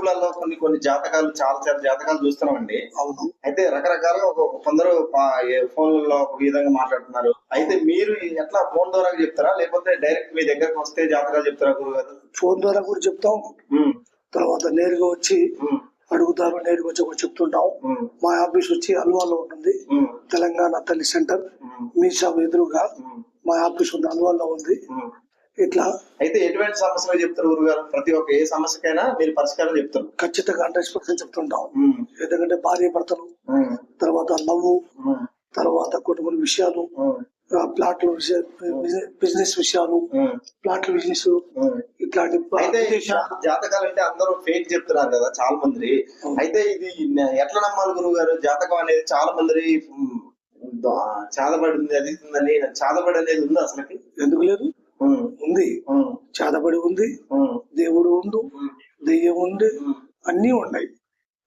యూట్యూబ్లలో కొన్ని కొన్ని జాతకాలు చాలా చాలా జాతకాలు చూస్తున్నామండి. అవును. అయితే రకరకాలుగా ఒక కొందరు ఫోన్లలో ఒక విధంగా మాట్లాడుతున్నారు. అయితే మీరు ఎట్లా ఫోన్ ద్వారా చెప్తారా? లేకపోతే డైరెక్ట్ మీ దగ్గరకు వస్తే జాతకాలు చెప్తారా గురుగారు? ఫోన్ ద్వారా కూడా చెప్తాం. తర్వాత నేరుగా వచ్చి అడుగుతారు నేరుగా వచ్చి కూడా చెప్తుంటాం. మా ఆఫీస్ వచ్చి అల్వాలో ఉంటుంది. తెలంగాణ తల్లి సెంటర్. మీ షాప్ ఎదురుగా మా ఆఫీస్ ఉంది అల్వాలో ఉంది. ఇట్లా. అయితే ఎటువంటి సమస్యలు చెప్తారు గురుగారు? ప్రతి ఒక్క ఏ సమస్యకైనా మీరు పరిష్కారం చెప్తారు. ఖచ్చితంగా హండ్రెడ్ పర్సెంట్ చెప్తుంటాం. ఎందుకంటే భార్య భర్తలు తర్వాత లవ్ ఉమ్, తర్వాత కొన్ని విషయాలు ప్లాట్ల బిజినెస్ విషయాలు ప్లాట్ల బిజినెస్. ఇట్లాంటి జాతకాలు అంటే అందరూ ఫేక్ చెప్తున్నారు కదా చాలా మంది అయితే ఇది ఎట్లా నమ్మాలి గురువు గారు జాతకం అనేది చాలా మంది చాదబడింది అది ఉందని చాదబడి అనేది ఉంది అసలుకి? ఎందుకు లేదు? చేతబడి ఉంది దేవుడు ఉమ్, దెయ్యం ఉంది అన్నీ ఉన్నాయి.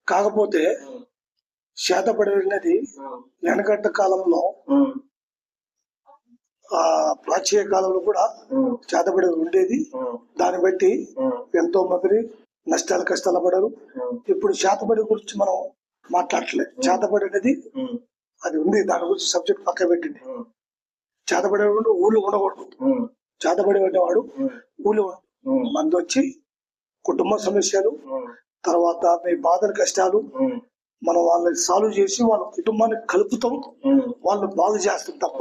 కాకపోతే చేతబడి అనేది వెనకట్ట కాలంలో ఆ ప్రాచీన కాలంలో కూడా చేతబడి ఉండేది. దాన్ని బట్టి ఎంతో మంది నష్టాలు కష్టాలు పడరు. ఇప్పుడు చేతబడి గురించి మనం మాట్లాడట్లేదు చేతబడి అనేది అది ఉంది. దాని గురించి సబ్జెక్ట్ పక్క పెట్టింది చేతబడి ఊళ్ళు ఉండకూడదు. చేతబడి ఉండేవాడు ఊళ్ళు మంది వచ్చి కుటుంబ సమస్యలు తర్వాత మీ బాధల కష్టాలు మనం వాళ్ళని సాల్వ్ చేసి వాళ్ళ కుటుంబాన్ని కలుపుతాం. వాళ్ళు బాగు చేస్తాం తప్ప.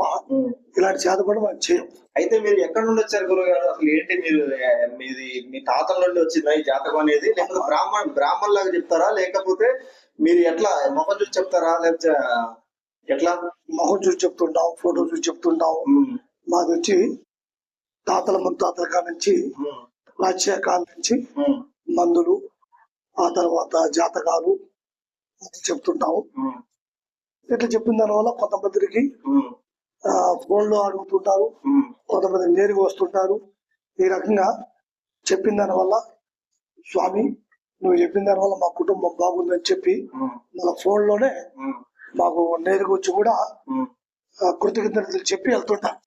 ఇలాంటి చేతబడి మనం చేయం అయితే మీరు ఎక్కడ నుండి వచ్చారు గురువు గారు అసలు ఏంటి మీరు మీది మీ తాతల నుండి వచ్చిందా ఈ జాతకం అనేది? లేకపోతే బ్రాహ్మణ్ బ్రాహ్మణ్ లాగా చెప్తారా? లేకపోతే మీరు ఎట్లా మొహం చూసి చెప్తారా? లేకపోతే ఎట్లా? మొహం చూసి చెప్తుంటాం ఫోటో చూసి చెప్తుంటాం. మాది వచ్చి తాతల ముత్తాతల కాడ నుంచి రాజ్య కాలం నుంచి మందులు ఆ తర్వాత జాతకాలు అది చెప్తుంటాము. ఇట్లా చెప్పిన దానివల్ల కొంతమందికి ఉమ్, ఆ, ఫోన్లో అడుగుతుంటారు కొంతమంది నేరుగా వస్తుంటారు. ఈ రకంగా చెప్పిన దానివల్ల స్వామి నువ్వు చెప్పిన దానివల్ల మా కుటుంబం బాగుందని చెప్పి మళ్ళీ మన ఫోన్లోనే మాకు నేరుగా వచ్చి కూడా కృతజ్ఞతలు చెప్పి వెళ్తుంటారు.